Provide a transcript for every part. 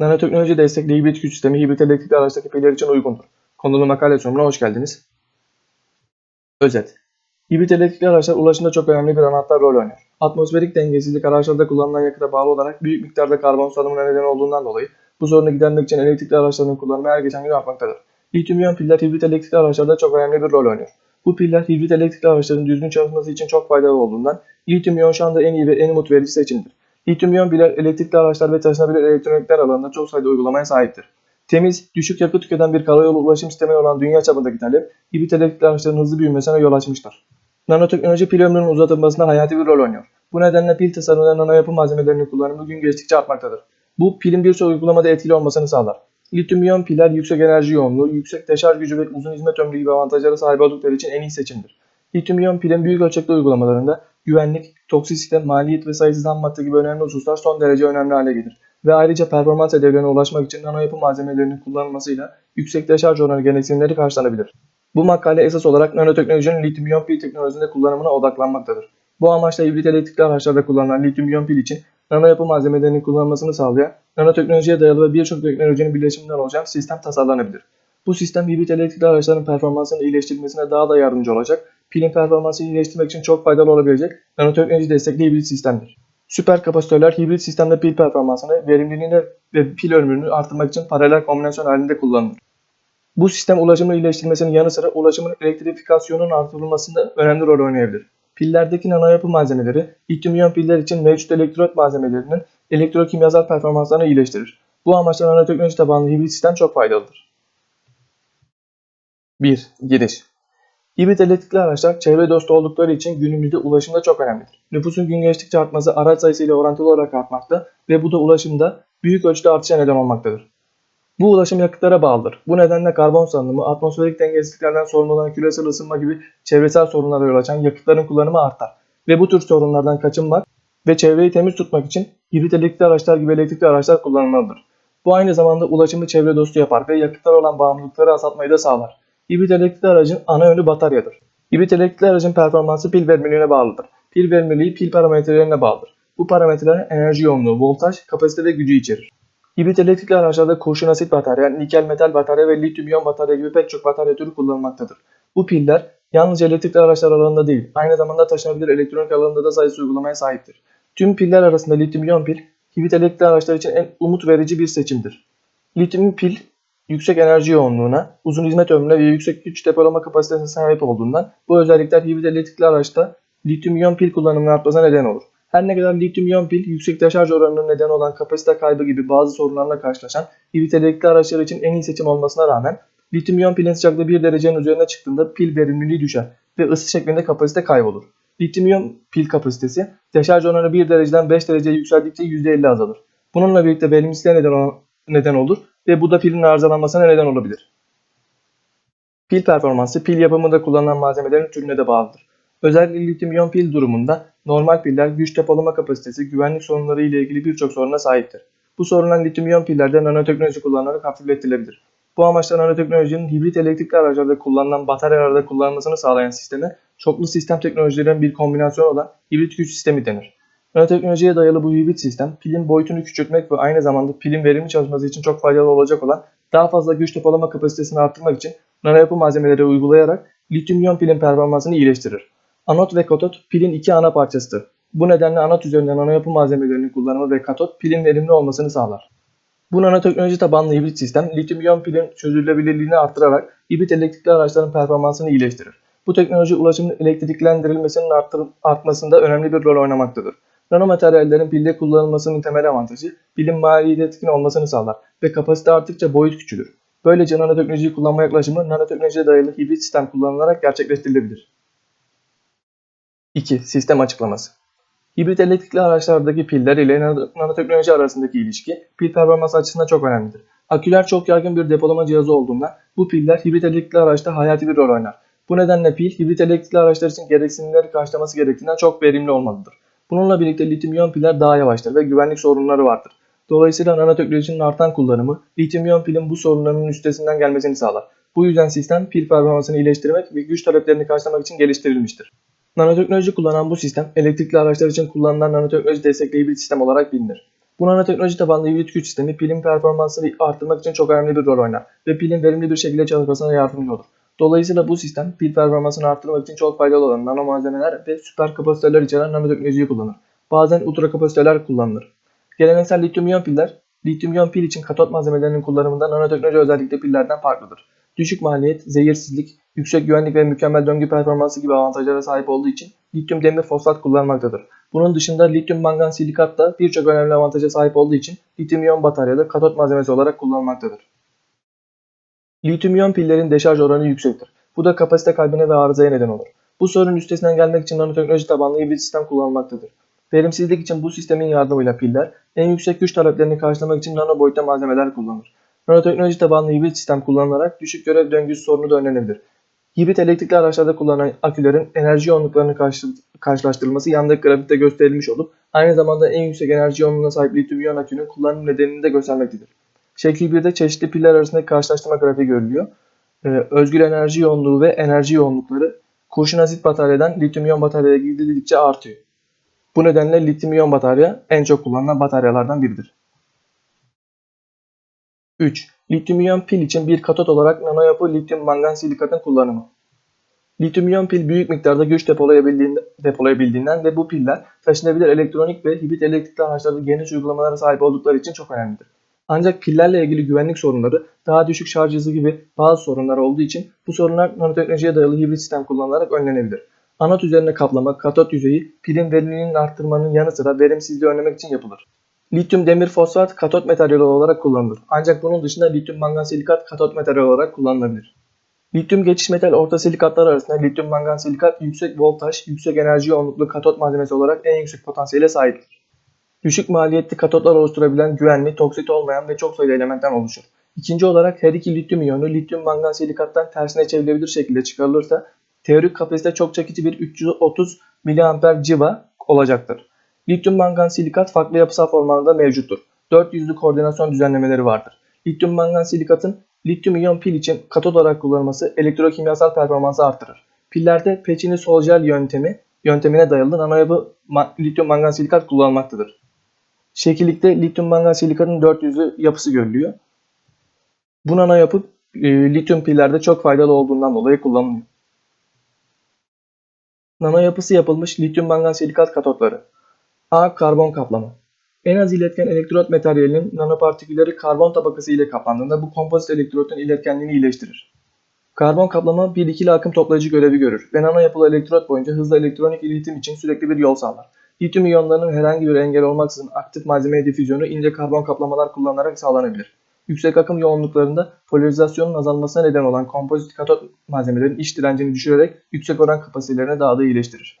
Nanoteknoloji destekli hibrit güç sistemi hibrit elektrikli araçtaki piller için uygundur. Konulu makale sunumuna hoş geldiniz. Özet. Hibrit elektrikli araçlar ulaşımda çok önemli bir anahtar rol oynuyor. Atmosferik dengesizlik araçlarda kullanılan yakıta bağlı olarak büyük miktarda karbon salımına neden olduğundan dolayı bu sorunu gidermek için elektrikli araçların kullanımı her geçen gün artmaktadır. Lityum iyon piller hibrit elektrikli araçlarda çok önemli bir rol oynuyor. Bu piller hibrit elektrikli araçların düzgün çalışması için çok faydalı olduğundan lityum iyon şu anda en iyi ve en umut verici seçimdir. Lityum iyon piller elektrikli araçlar ve taşınabilir elektronikler alanında çok sayıda uygulamaya sahiptir. Temiz, düşük yakıt tüketen bir karayolu ulaşım sistemi olan dünya çapındaki talep, hibrit elektrikli araçların hızlı büyümesine yol açmıştır. Nanoteknoloji pil ömrünün uzatılmasında hayati bir rol oynuyor. Bu nedenle pil tasarımında nano yapı malzemelerinin kullanımı gün geçtikçe artmaktadır. Bu pilin birçok uygulamada etkili olmasını sağlar. Lityum iyon piller yüksek enerji yoğunluğu, yüksek deşarj gücü ve uzun hizmet ömrü gibi avantajlara sahip oldukları için en iyi seçimdir. Lityum iyon pilin büyük ölçekli uygulamalarında güvenlik, toksisite, maliyet ve sayısız ham madde gibi önemli hususlar son derece önemli hale gelir. Ve ayrıca performans hedeflerine ulaşmak için nano yapı malzemelerinin kullanılmasıyla yüksek deşarj oranı gereksinimleri karşılanabilir. Bu makale esas olarak nanoteknolojinin lityum iyon pil teknolojisinde kullanımına odaklanmaktadır. Bu amaçla hibrit elektrikli araçlarda kullanılan lityum iyon pil için nano yapı malzemelerinin kullanılmasını sağlayan, nanoteknolojiye dayalı ve birçok teknolojinin birleşiminden oluşan sistem tasarlanabilir. Bu sistem hibrit elektrikli araçların performansını iyileştirmesine daha da yardımcı olacak, pilin performansını iyileştirmek için çok faydalı olabilecek nanoteknoloji destekli hibrit sistemdir. Süper kapasitörler hibrit sistemde pil performansını, verimliliğini ve pil ömrünü artırmak için paralel kombinasyon halinde kullanılır. Bu sistem ulaşımın iyileştirmesinin yanı sıra ulaşımın elektrifikasyonunun artırılmasında önemli rol oynayabilir. Pillerdeki nano yapı malzemeleri, lityum iyon piller için mevcut elektrot malzemelerinin elektrokimyasal performanslarını iyileştirir. Bu amaçla nanoteknoloji tabanlı hibrit sistem çok faydalıdır. 1. Giriş Hibrit elektrikli araçlar çevre dostu oldukları için günümüzde ulaşımda çok önemlidir. Nüfusun gün geçtikçe artması araç sayısıyla orantılı olarak artmakta ve bu da ulaşımda büyük ölçüde artışa neden olmaktadır. Bu ulaşım yakıtlara bağlıdır. Bu nedenle karbon salınımı, atmosferik dengesizliklerden sorumlu olan küresel ısınma gibi çevresel sorunlara yol açan yakıtların kullanımı artar. Ve bu tür sorunlardan kaçınmak ve çevreyi temiz tutmak için hibrit elektrikli araçlar gibi elektrikli araçlar kullanılmalıdır. Bu aynı zamanda ulaşımı çevre dostu yapar ve yakıtlara olan bağımlılıkları azaltmayı da sağlar. Hibrit elektrikli aracın ana yönü bataryadır. Hibrit elektrikli aracın performansı pil verimliliğine bağlıdır. Pil verimliliği pil parametrelerine bağlıdır. Bu parametreler enerji yoğunluğu, voltaj, kapasite ve gücü içerir. Hibrit elektrikli araçlarda kurşun asit batarya, nikel metal batarya ve lityum iyon batarya gibi pek çok batarya türü kullanılmaktadır. Bu piller yalnızca elektrikli araçlar alanında değil, aynı zamanda taşınabilir elektronik alanında da sayısı uygulamaya sahiptir. Tüm piller arasında lityum iyon pil, hibrit elektrikli araçlar için en umut verici bir seçimdir. Lityum pil, yüksek enerji yoğunluğuna, uzun hizmet ömrüne ve yüksek güç depolama kapasitesine sahip olduğundan bu özellikler hibrit elektrikli araçta lityum iyon pil kullanımının artmasına neden olur. Her ne kadar lityum iyon pil yüksek deşarj oranının neden olan kapasite kaybı gibi bazı sorunlarla karşılaşan hibrit elektrikli araçlar için en iyi seçim olmasına rağmen lityum iyon pilin sıcaklığı 1 derecenin üzerine çıktığında pil verimliliği düşer ve ısı şeklinde kapasite kaybolur. Lityum iyon pil kapasitesi deşarj oranı 1 dereceden 5 dereceye yükseldikçe %50 azalır. Bununla birlikte verimsizliğe neden, neden olur ve bu da pilin arızalanmasına neden olabilir. Pil performansı pil yapımında kullanılan malzemelerin türüne de bağlıdır. Özellikle lityum iyon pil durumunda normal piller güç depolama kapasitesi, güvenlik sorunları ile ilgili birçok soruna sahiptir. Bu sorunlar lityum iyon pillerde nanoteknoloji kullanarak hafifletilebilir. Bu amaçla nanoteknolojinin hibrit elektrikli araçlarda kullanılan bataryalarda kullanılmasını sağlayan sisteme çoklu sistem teknolojilerinin bir kombinasyonu olan hibrit güç sistemi denir. Nanoteknolojiye dayalı bu hibrit sistem pilin boyutunu küçültmek ve aynı zamanda pilin verimli çalışması için çok faydalı olacak olan daha fazla güç depolama kapasitesini arttırmak için nano yapı malzemeleri uygulayarak lityum iyon pilin performansını iyileştirir. Anot ve katot pilin iki ana parçasıdır. Bu nedenle anot üzerinden nano yapı malzemelerinin kullanımı ve katot pilin verimli olmasını sağlar. Bu nanoteknoloji tabanlı hibrit sistem lityum iyon pilin çözülebilirliğini artırarak hibrit elektrikli araçların performansını iyileştirir. Bu teknoloji ulaşımın elektriklendirilmesinin artmasında önemli bir rol oynamaktadır. Nanomateryallerin pilde kullanılmasının temel avantajı pilin maliyet etkin olmasını sağlar ve kapasite arttıkça boyut küçülür. Böylece nanoteknolojiyi kullanma yaklaşımı nanoteknolojiye dayalı hibrit sistem kullanılarak gerçekleştirilebilir. 2. Sistem açıklaması Hibrit elektrikli araçlardaki piller ile nanoteknoloji arasındaki ilişki pil performansı açısından çok önemlidir. Aküler çok yaygın bir depolama cihazı olduğundan bu piller hibrit elektrikli araçta hayati bir rol oynar. Bu nedenle pil hibrit elektrikli araçlar için gereksinimleri karşılaması gerektiğinden çok verimli olmalıdır. Bununla birlikte lityum iyon piller daha yavaştır ve güvenlik sorunları vardır. Dolayısıyla nanoteknolojinin artan kullanımı lityum iyon pilin bu sorunların üstesinden gelmesini sağlar. Bu yüzden sistem pil performansını iyileştirmek ve güç taleplerini karşılamak için geliştirilmiştir. Nanoteknoloji kullanan bu sistem elektrikli araçlar için kullanılan nanoteknoloji destekleyici bir sistem olarak bilinir. Bu nanoteknoloji tabanlı hibrit güç sistemi pilin performansını arttırmak için çok önemli bir rol oynar ve pilin verimli bir şekilde çalışmasına yardımcı olur. Dolayısıyla bu sistem pil performansını arttırmak için çok faydalı olan nano malzemeler ve süper kapasitörler içeren nanoteknolojiyi kullanır. Bazen ultra kapasitörler kullanılır. Geleneksel lityum iyon piller, lityum iyon pil için katot malzemelerinin kullanımında nanoteknoloji özellikle pillerden farklıdır. Düşük maliyet, zehirsizlik, yüksek güvenlik ve mükemmel döngü performansı gibi avantajlara sahip olduğu için lityum demir fosfat kullanmaktadır. Bunun dışında lityum mangan silikat da birçok önemli avantaja sahip olduğu için lityum iyon bataryada katot malzemesi olarak kullanılmaktadır. Lityum iyon pillerin deşarj oranı yüksektir. Bu da kapasite kaybına ve arızaya neden olur. Bu sorunun üstesinden gelmek için nanoteknoloji tabanlı hibrit sistem kullanılmaktadır. Verimsizlik için bu sistemin yardımıyla piller en yüksek güç taleplerini karşılamak için nano boyutta malzemeler kullanır. Nanoteknoloji tabanlı hibrit sistem kullanılarak düşük görev döngüsü sorunu da önlenebilir. Hibrit elektrikli araçlarda kullanılan akülerin enerji yoğunluklarını karşı, karşılaştırılması yandaki grafikte gösterilmiş olup aynı zamanda en yüksek enerji yoğunluğuna sahip lityum iyon akünün kullanım nedenini de göstermektedir. Şekil 1'de çeşitli piller arasındaki karşılaştırma grafiği görülüyor. Ee, özgül enerji yoğunluğu ve enerji yoğunlukları kurşun azit bataryadan lityum iyon bataryaya gidildikçe artıyor. Bu nedenle lityum iyon batarya en çok kullanılan bataryalardan biridir. 3. Lityum iyon pil için bir katot olarak nanoyapı lityum mangan silikatın kullanımı. Lityum iyon pil büyük miktarda güç depolayabildiğinden, depolayabildiğinden ve bu piller taşınabilir elektronik ve hibrit elektrikli araçlarda geniş uygulamalara sahip oldukları için çok önemlidir. Ancak pillerle ilgili güvenlik sorunları, daha düşük şarj hızı gibi bazı sorunlar olduğu için bu sorunlar nanoteknolojiye dayalı hibrit sistem kullanılarak önlenebilir. Anot üzerine kaplama, katot yüzeyi pilin verimliliğini arttırmanın yanı sıra verimsizliği önlemek için yapılır. Lityum demir fosfat katot materyali olarak kullanılır. Ancak bunun dışında lityum mangan silikat katot materyali olarak kullanılabilir. Lityum geçiş metal orta silikatlar arasında lityum mangan silikat yüksek voltaj, yüksek enerji yoğunluklu katot malzemesi olarak en yüksek potansiyele sahiptir. Düşük maliyetli katotlar oluşturabilen güvenli, toksit olmayan ve çok sayıda elementten oluşur. İkinci olarak her iki lityum iyonu lityum mangan silikattan tersine çevrilebilir şekilde çıkarılırsa teorik kapasite çok çekici bir 330 mAh civa olacaktır. Lityum mangan silikat farklı yapısal formlarda mevcuttur. 4 yüzlü koordinasyon düzenlemeleri vardır. Lityum mangan silikatın lityum iyon pil için katot olarak kullanılması elektrokimyasal performansı artırır. Pillerde peçini sol yöntemi yöntemine dayalı nanoyapı ma lityum mangan silikat kullanılmaktadır. Şekillikte lityum mangan silikatın 4 yüzlü yapısı görülüyor. Bu nanoyapı e, lityum pillerde çok faydalı olduğundan dolayı kullanılıyor. Nano yapısı yapılmış lityum mangan silikat katotları. A. Karbon kaplama. En az iletken elektrot materyalinin nanopartikülleri karbon tabakası ile kaplandığında bu kompozit elektrotun iletkenliğini iyileştirir. Karbon kaplama bir ikili akım toplayıcı görevi görür ve nano yapılı elektrot boyunca hızlı elektronik iletim için sürekli bir yol sağlar. Lityum iyonlarının herhangi bir engel olmaksızın aktif malzeme difüzyonu ince karbon kaplamalar kullanılarak sağlanabilir. Yüksek akım yoğunluklarında polarizasyonun azalmasına neden olan kompozit katot malzemelerin iç direncini düşürerek yüksek oran kapasitelerine daha da iyileştirir.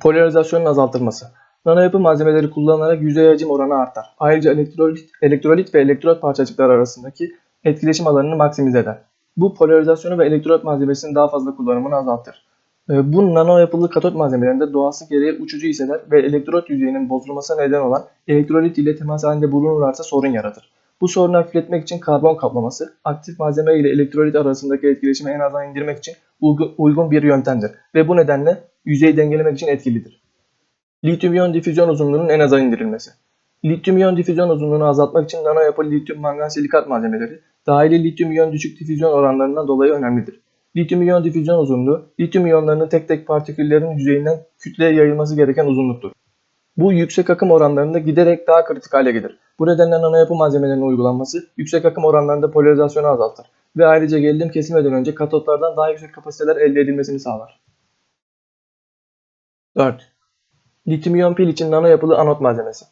Polarizasyonun azaltılması. Nanoyapı malzemeleri kullanılarak yüzey hacim oranı artar. Ayrıca elektrolit, elektrolit ve elektrot parçacıklar arasındaki etkileşim alanını maksimize eder. Bu polarizasyonu ve elektrot malzemesinin daha fazla kullanımını azaltır. Bu nano yapılı katot malzemelerinde doğası gereği uçucu hisseler ve elektrot yüzeyinin bozulmasına neden olan elektrolit ile temas halinde bulunurlarsa sorun yaratır. Bu sorunu hafifletmek için karbon kaplaması, aktif malzeme ile elektrolit arasındaki etkileşimi en aza indirmek için uygun bir yöntemdir ve bu nedenle yüzeyi dengelemek için etkilidir. Lityum iyon difüzyon uzunluğunun en aza indirilmesi. Lityum iyon difüzyon uzunluğunu azaltmak için nano yapılı lityum mangan silikat malzemeleri dahili lityum iyon düşük difüzyon oranlarından dolayı önemlidir. Lityum iyon difüzyon uzunluğu, lityum iyonlarının tek tek partiküllerin yüzeyinden kütleye yayılması gereken uzunluktur. Bu yüksek akım oranlarında giderek daha kritik hale gelir. Bu nedenle nanoyapı malzemelerinin uygulanması yüksek akım oranlarında polarizasyonu azaltır ve ayrıca gerilim kesilmeden önce katotlardan daha yüksek kapasiteler elde edilmesini sağlar. 4. Lityum iyon pil için nano yapılı anot malzemesi.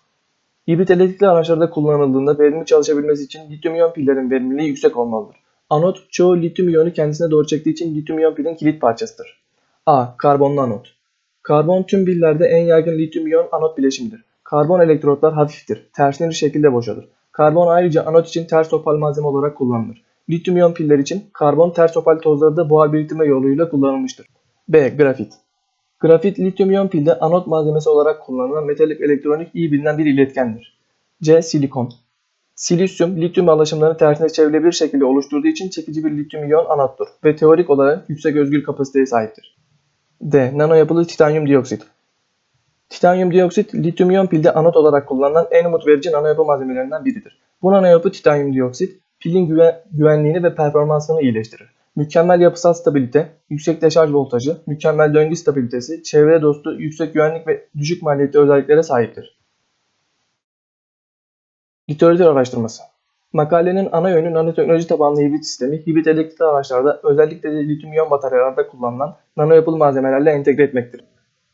Hibrit elektrikli araçlarda kullanıldığında verimli çalışabilmesi için lityum iyon pillerin verimliliği yüksek olmalıdır. Anot çoğu lityum iyonu kendisine doğru çektiği için lityum iyon pilin kilit parçasıdır. A. Karbonlu anot. Karbon tüm pillerde en yaygın lityum iyon anot bileşimidir. Karbon elektrotlar hafiftir, tersine şekilde boşalır. Karbon ayrıca anot için ters opal malzeme olarak kullanılır. Lityum iyon piller için karbon ters opal tozları da buhar biriktirme yoluyla kullanılmıştır. B. Grafit. Grafit lityum iyon pilde anot malzemesi olarak kullanılan metalik elektronik iyi bilinen bir iletkendir. C. Silikon. Silisyum, lityum alaşımlarını tersine çevrilebilir şekilde oluşturduğu için çekici bir lityum iyon anottur ve teorik olarak yüksek özgül kapasiteye sahiptir. D. Nano yapılı titanyum dioksit. Titanyum dioksit, lityum iyon pilde anot olarak kullanılan en umut verici nanoyapı malzemelerinden biridir. Bu nanoyapı titanyum dioksit, pilin güven- güvenliğini ve performansını iyileştirir. Mükemmel yapısal stabilite, yüksek deşarj voltajı, mükemmel döngü stabilitesi, çevre dostu, yüksek güvenlik ve düşük maliyetli özelliklere sahiptir. Literatür araştırması Makalenin ana yönü nanoteknoloji tabanlı hibrit sistemi, hibrit elektrikli araçlarda özellikle de lityum iyon bataryalarda kullanılan nano yapılı malzemelerle entegre etmektir.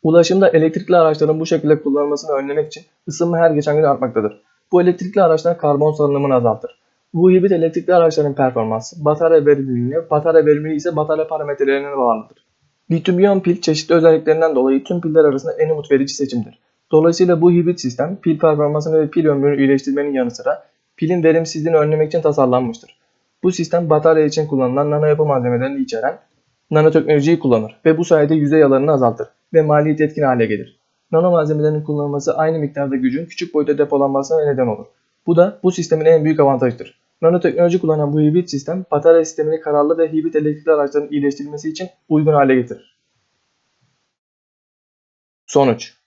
Ulaşımda elektrikli araçların bu şekilde kullanılmasını önlemek için ısınma her geçen gün artmaktadır. Bu elektrikli araçlar karbon salınımını azaltır. Bu hibrit elektrikli araçların performansı, batarya verimliliğine, batarya verimliliği ise batarya parametrelerine bağlıdır. Lityum iyon pil çeşitli özelliklerinden dolayı tüm piller arasında en umut verici seçimdir. Dolayısıyla bu hibrit sistem pil performansını ve pil ömrünü iyileştirmenin yanı sıra pilin verimsizliğini önlemek için tasarlanmıştır. Bu sistem batarya için kullanılan nano yapı malzemelerini içeren nanoteknolojiyi kullanır ve bu sayede yüzey alanını azaltır ve maliyet etkin hale gelir. Nano malzemelerin kullanılması aynı miktarda gücün küçük boyutta depolanmasına neden olur. Bu da bu sistemin en büyük avantajıdır. Nanoteknoloji kullanan bu hibrit sistem batarya sistemini kararlı ve hibrit elektrikli araçların iyileştirilmesi için uygun hale getirir. Sonuç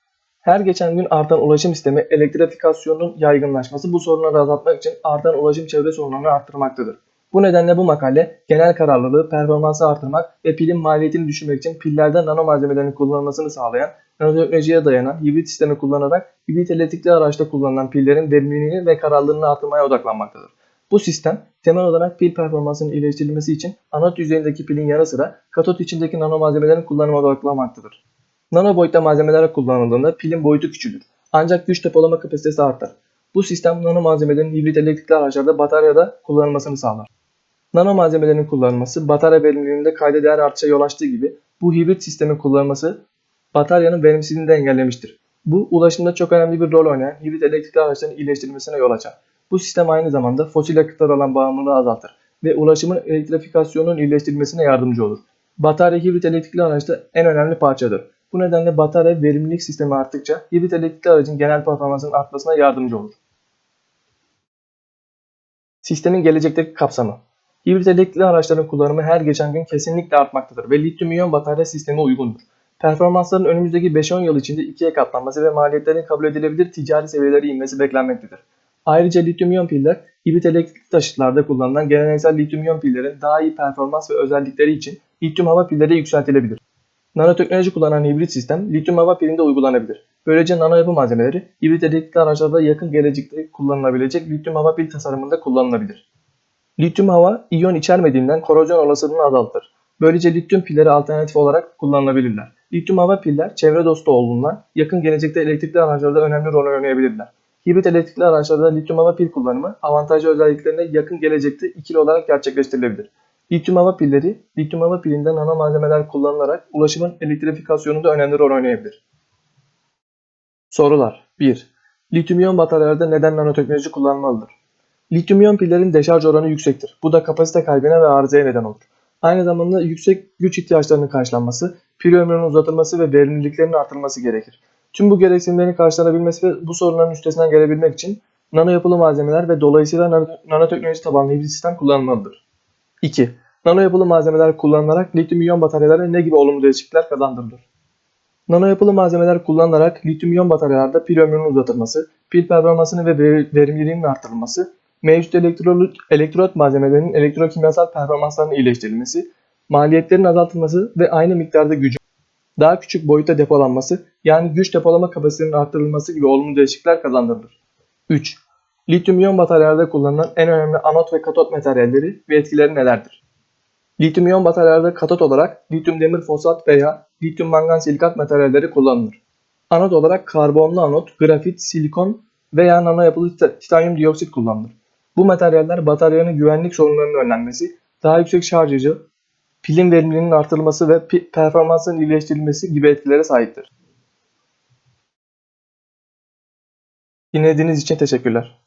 her geçen gün artan ulaşım sistemi elektrifikasyonun yaygınlaşması bu sorunları azaltmak için artan ulaşım çevre sorunlarını arttırmaktadır. Bu nedenle bu makale genel kararlılığı, performansı artırmak ve pilin maliyetini düşürmek için pillerde nano malzemelerin kullanılmasını sağlayan, nanoteknolojiye dayanan hibrit sistemi kullanarak hibrit elektrikli araçta kullanılan pillerin verimliliğini ve kararlılığını artırmaya odaklanmaktadır. Bu sistem temel olarak pil performansının iyileştirilmesi için anot yüzeyindeki pilin yanı sıra katot içindeki nano malzemelerin kullanımına odaklanmaktadır. Nano boyutta malzemeler kullanıldığında pilin boyutu küçülür. Ancak güç depolama kapasitesi artar. Bu sistem nano malzemelerin hibrit elektrikli araçlarda bataryada kullanılmasını sağlar. Nano malzemelerin kullanılması batarya verimliliğinde kayda değer artışa yol açtığı gibi bu hibrit sistemin kullanılması bataryanın verimsizliğini de engellemiştir. Bu ulaşımda çok önemli bir rol oynayan hibrit elektrikli araçların iyileştirilmesine yol açar. Bu sistem aynı zamanda fosil yakıtlara olan bağımlılığı azaltır ve ulaşımın elektrifikasyonunun iyileştirilmesine yardımcı olur. Batarya hibrit elektrikli araçta en önemli parçadır. Bu nedenle batarya verimlilik sistemi arttıkça hibrit elektrikli aracın genel performansının artmasına yardımcı olur. Sistemin gelecekteki kapsamı Hibrit elektrikli araçların kullanımı her geçen gün kesinlikle artmaktadır ve lityum iyon batarya sistemi uygundur. Performansların önümüzdeki 5-10 yıl içinde ikiye katlanması ve maliyetlerin kabul edilebilir ticari seviyelere inmesi beklenmektedir. Ayrıca lityum iyon piller hibrit elektrikli taşıtlarda kullanılan geleneksel lityum iyon pillerin daha iyi performans ve özellikleri için lityum hava pilleri yükseltilebilir. Nanoteknoloji kullanan hibrit sistem lityum hava pilinde uygulanabilir. Böylece nano yapı malzemeleri hibrit elektrikli araçlarda yakın gelecekte kullanılabilecek lityum hava pil tasarımında kullanılabilir. Lityum hava iyon içermediğinden korozyon olasılığını azaltır. Böylece lityum pilleri alternatif olarak kullanılabilirler. Lityum hava piller çevre dostu olduğundan yakın gelecekte elektrikli araçlarda önemli rol oynayabilirler. Hibrit elektrikli araçlarda lityum hava pil kullanımı avantajlı özelliklerine yakın gelecekte ikili olarak gerçekleştirilebilir. Lityum hava pilleri, lityum hava pilinde nano malzemeler kullanılarak ulaşımın elektrifikasyonunda önemli rol oynayabilir. Sorular 1. Lityum iyon bataryalarda neden nanoteknoloji kullanılmalıdır? Lityum iyon pillerin deşarj oranı yüksektir. Bu da kapasite kaybına ve arızaya neden olur. Aynı zamanda yüksek güç ihtiyaçlarının karşılanması, pil ömrünün uzatılması ve verimliliklerinin artırılması gerekir. Tüm bu gereksinimlerin karşılanabilmesi ve bu sorunların üstesinden gelebilmek için nano yapılı malzemeler ve dolayısıyla nano- nanoteknoloji tabanlı hibrit sistem kullanılmalıdır. 2. Nano yapılı malzemeler kullanılarak lityum iyon bataryalara ne gibi olumlu değişiklikler kazandırılır? Nano yapılı malzemeler kullanılarak lityum iyon bataryalarda pil ömrünün uzatılması, pil performansını ve ver- verimliliğinin artırılması, mevcut elektrolit, elektrot malzemelerinin elektrokimyasal performanslarının iyileştirilmesi, maliyetlerin azaltılması ve aynı miktarda gücün daha küçük boyutta depolanması yani güç depolama kapasitesinin arttırılması gibi olumlu değişiklikler kazandırılır. 3. Lityum iyon bataryalarda kullanılan en önemli anot ve katot materyalleri ve etkileri nelerdir? Lityum iyon bataryalarda katot olarak lityum demir fosfat veya lityum mangan silikat materyalleri kullanılır. Anot olarak karbonlu anot, grafit, silikon veya nano yapılı tit- titanyum dioksit kullanılır. Bu materyaller bataryanın güvenlik sorunlarının önlenmesi, daha yüksek şarj hızı, pilin verimliliğinin artırılması ve performansının iyileştirilmesi gibi etkilere sahiptir. Dinlediğiniz için teşekkürler.